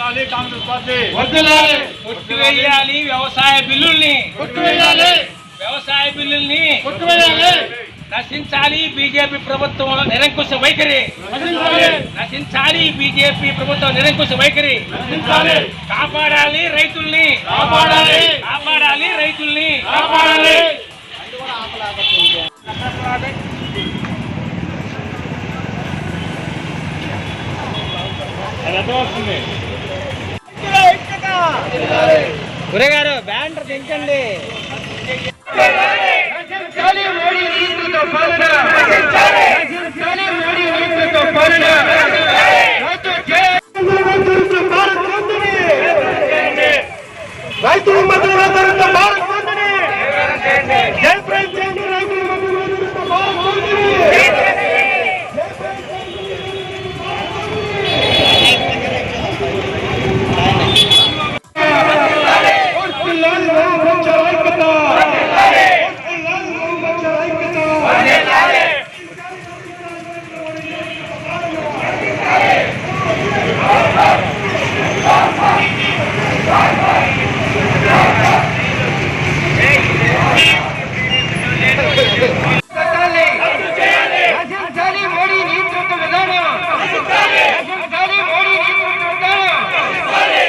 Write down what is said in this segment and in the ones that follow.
Party Congress party. కొట్టివేయాలి వ్యవసాయ బిల్లుల్ని కొట్టువేయాలి. వ్యవసాయ బిల్లుల్ని కొట్టువేయాలి. నశించాలి బీజేపీ ప్రభుత్వం నిరంకుశ వైఖరి నశించాలి. బీజేపీ ప్రభుత్వం నిరంకుశ వైఖరి. కాపాడాలి రైతుల్ని కాపాడాలి. కాపాడాలి రైతుల్ని కాపాడాలి. గురగారు బ్యానర్ దించండి పాలన. నశించాలి మోడీ నీతితో పాలన. రైతు జై. రైతులకు భారత్ బంధుని. రైతుల మద్దతు ధరతో భారత్ బంధుని. జై ప్రేమ్ చేయండి రైతుల మద్దతు ధరతో భారత్ బంధుని. వర్ధిల్లాలి వామపక్ష ఐక్యత. వర్ధిల్లాలి వామపక్ష ఐక్యత. కట్టాలి. నశించాలి మోడీ నియంత్రిత విధానం. నశించాలి మోడీ నియంత్రిత విధానం.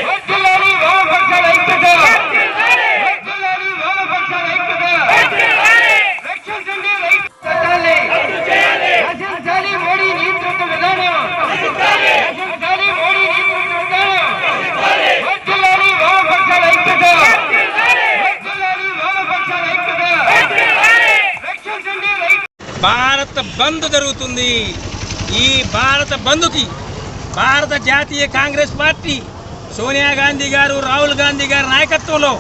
వర్ధిల్లాలి వామపక్షాల ఐక్యత. వర్ధిల్లాలి వామపక్షాల ఐక్యత. రక్షించండి రైతు కట్టాలి. నశించాలి మోడీ నియంత్రిత విధానం. నశించాలి మోడీ నియంత్రిత విధానం. వర్ధిల్లాలి వామపక్షాల ఐక్యత. వర్ధిల్లాలి వామపక్షాల ఐక్యత. రక్షించండి రైతు భారత బంద్ జరుగుతుంది. ఈ భారత బంద్కి భారత జాతీయ కాంగ్రెస్ పార్టీ సోనియా గాంధీ గారు రాహుల్ గాంధీ గారి నాయకత్వంలో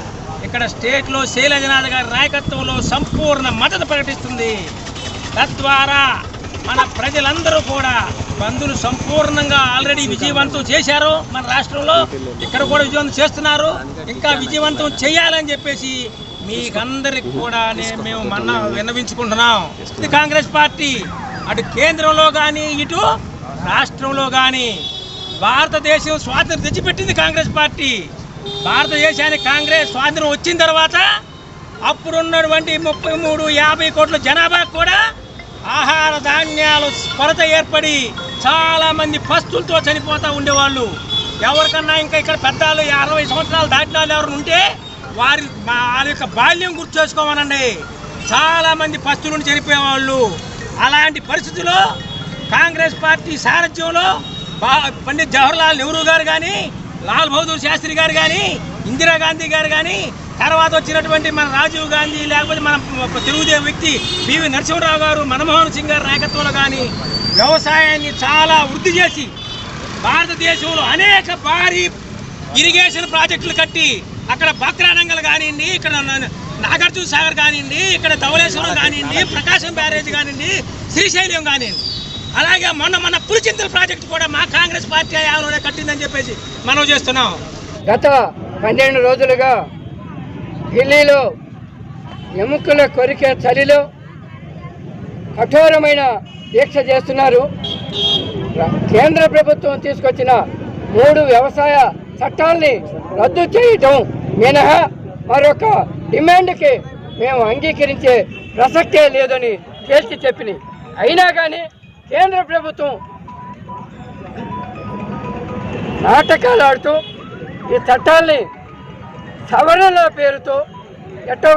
ఇక్కడ స్టేట్లో శైలజనాథ్ గారి నాయకత్వంలో సంపూర్ణ మద్దతు ప్రకటిస్తుంది. తద్వారా మన ప్రజలందరూ కూడా బంధులు సంపూర్ణంగా ఆల్రెడీ విజయవంతం చేశారు. మన రాష్ట్రంలో ఇక్కడ కూడా విజయవంతం చేస్తున్నారు. ఇంకా విజయవంతం చేయాలని చెప్పేసి మీకందరికి కూడా మేము మన్న విన్నవించుకుంటున్నాం. ఇది కాంగ్రెస్ పార్టీ. అటు కేంద్రంలో కానీ ఇటు రాష్ట్రంలో కానీ భారతదేశం స్వాతంత్రం తెచ్చిపెట్టింది కాంగ్రెస్ పార్టీ. భారతదేశానికి కాంగ్రెస్ స్వాతంత్రం వచ్చిన తర్వాత అప్పుడున్నటువంటి ముప్పై మూడు యాభై కోట్ల జనాభా కూడా ఆహార ధాన్యాలు కొరత ఏర్పడి చాలా మంది పస్తులతో చనిపోతూ ఉండేవాళ్ళు. ఎవరికన్నా ఇంకా ఇక్కడ పెద్దలు అరవై సంవత్సరాలు దాటిన వాళ్ళు ఎవరు ఉంటే వారి వారి వాళ్ళ యొక్క బాల్యం గుర్తు చేసుకోమనండి. చాలామంది మంది నుండి చనిపోయేవాళ్ళు. అలాంటి పరిస్థితుల్లో కాంగ్రెస్ పార్టీ సారథ్యంలో బా- పండిత్ జవహర్లాల్ నెహ్రూ గారు కానీ లాల్ బహదూర్ శాస్త్రి గారు కానీ ఇందిరాగాంధీ గారు కానీ తర్వాత వచ్చినటువంటి మన రాజీవ్ గాంధీ లేకపోతే మన తెలుగుదేశం వ్యక్తి పివి నరసింహరావు గారు మన్మోహన్ సింగ్ గారి నాయకత్వంలో కానీ వ్యవసాయాన్ని చాలా వృద్ధి చేసి భారతదేశంలో అనేక భారీ ఇరిగేషన్ ప్రాజెక్టులు కట్టి అక్కడ బక్రానంగల్ కానివ్వండి ఇక్కడ నాగార్జున సాగర్ కానివ్వండి ఇక్కడ ధవళేశ్వరం కానివ్వండి ప్రకాశం బ్యారేజ్ కానివ్వండి శ్రీశైలం కానివ్వండి. అలాగే మొన్న మన పులిచింతల ప్రాజెక్టు కూడా మా కాంగ్రెస్ పార్టీ హయాంలోనే కట్టిందని చెప్పేసి మనం చేస్తున్నాం. గత పన్నెండు రోజులుగా ఢిల్లీలో ఎముకల కొరికే చలిలో కఠోరమైన దీక్ష చేస్తున్నారు. కేంద్ర ప్రభుత్వం తీసుకొచ్చిన మూడు వ్యవసాయ చట్టాల్ని రద్దు చేయటం మినహా మరొక డిమాండ్కి మేము అంగీకరించే ప్రసక్తే లేదని తేల్చి చెప్పినాయి. అయినా కానీ కేంద్ర ప్రభుత్వం నాటకాలు ఆడుతూ ఈ చట్టాల్ని సవరణల పేరుతో ఎట్టో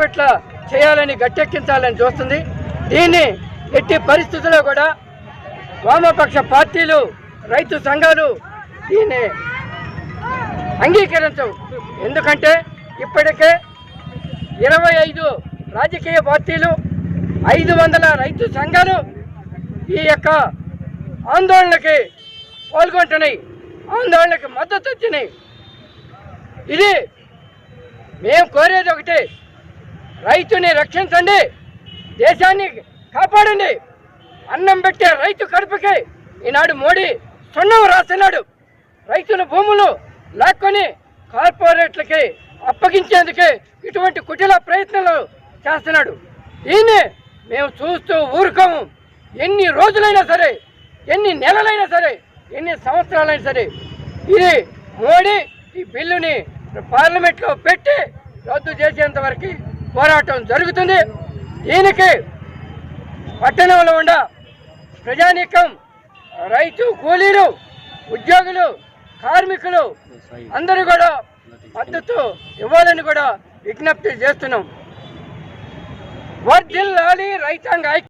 చేయాలని గట్టెక్కించాలని చూస్తుంది. దీన్ని ఎట్టి పరిస్థితుల్లో కూడా వామపక్ష పార్టీలు రైతు సంఘాలు దీన్ని అంగీకరించవు. ఎందుకంటే ఇప్పటికే ఇరవై ఐదు రాజకీయ పార్టీలు ఐదు వందల రైతు సంఘాలు ఈ యొక్క ఆందోళనకి పాల్గొంటున్నాయి ఆందోళనకి మద్దతు వచ్చినాయి ఇది మేము కోరేది ఒకటి రైతుని రక్షించండి దేశాన్ని కాపాడండి. అన్నం పెట్టే రైతు కడుపుకి ఈనాడు మోడీ సున్నం రాస్తున్నాడు రైతుల భూములు లాక్కొని కార్పొరేట్లకి అప్పగించేందుకే ఇటువంటి కుటిల ప్రయత్నాలు చేస్తున్నాడు. దీన్ని మేము చూస్తూ ఊరుకోము ఎన్ని రోజులైనా సరే ఎన్ని నెలలైనా సరే ఎన్ని సంవత్సరాలైనా సరే ఇది మోడీ ఈ బిల్లుని పార్లమెంట్లో పెట్టి రద్దు చేసేంత వరకు పోరాటం జరుగుతుంది. దీనికి పట్టణంలో ఉండ ప్రజానీకం రైతు కూలీలు ఉద్యోగులు కార్మికులు అందరూ కూడా మద్దతు ఇవ్వాలని కూడా విజ్ఞప్తి చేస్తున్నాం. వర్ధిల్లాలి రైతాంగ